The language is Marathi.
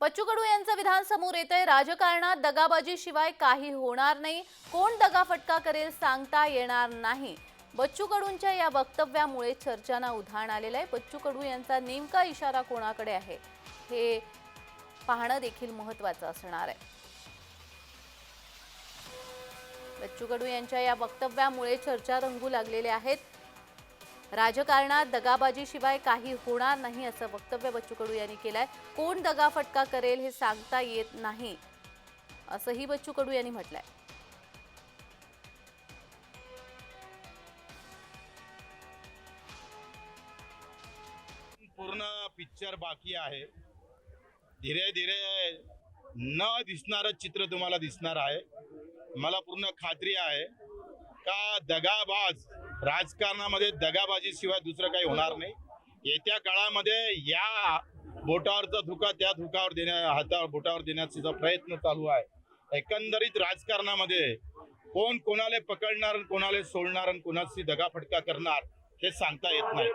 बच्चू कडू यांचं विधान समोर येत आहे राजकारणात दगाबाजी शिवाय काही होणार नाही. कोण दगाफटका करेल सांगता येणार नाही. बच्चू कडूंच्या या वक्तव्यामुळे चर्चांना उधाण आलेलं आहे. बच्चू कडू यांचा नेमका इशारा कोणाकडे आहे? हे पाहणं देखील महत्वाचं असणार आहे. बच्चू कडू यांच्या या वक्तव्यामुळे चर्चा रंगू लागलेल्या आहेत. राजकारणात दगाबाजीशिवाय काही होणार नाही असं वक्तव्य बच्चू कडू यांनी केलंय. कोण दगाफटका करेल हे सांगता येत नाही असंही बच्चू कडू यांनी म्हटलंय. पूर्ण पिक्चर बाकी आहे. धीरे धीरे न दिसणारं चित्र तुम्हाला दिसणार आहे. मला पूर्ण खात्री आहे का दगाबाज राजकारणामध्ये दगाबाजी शिवाय दुसरं काही होणार नाही. येत्या काळामध्ये या बोटावरचा धुका त्या धुकावर देण्या हातावर बोटावर देण्याचा प्रयत्न चालू आहे एकंदरीत राजकारणामध्ये कोण कोणाला पकडणार कोणाला सोडणार आणि कोणाची दगाफटका करणार हे सांगता येत नाही.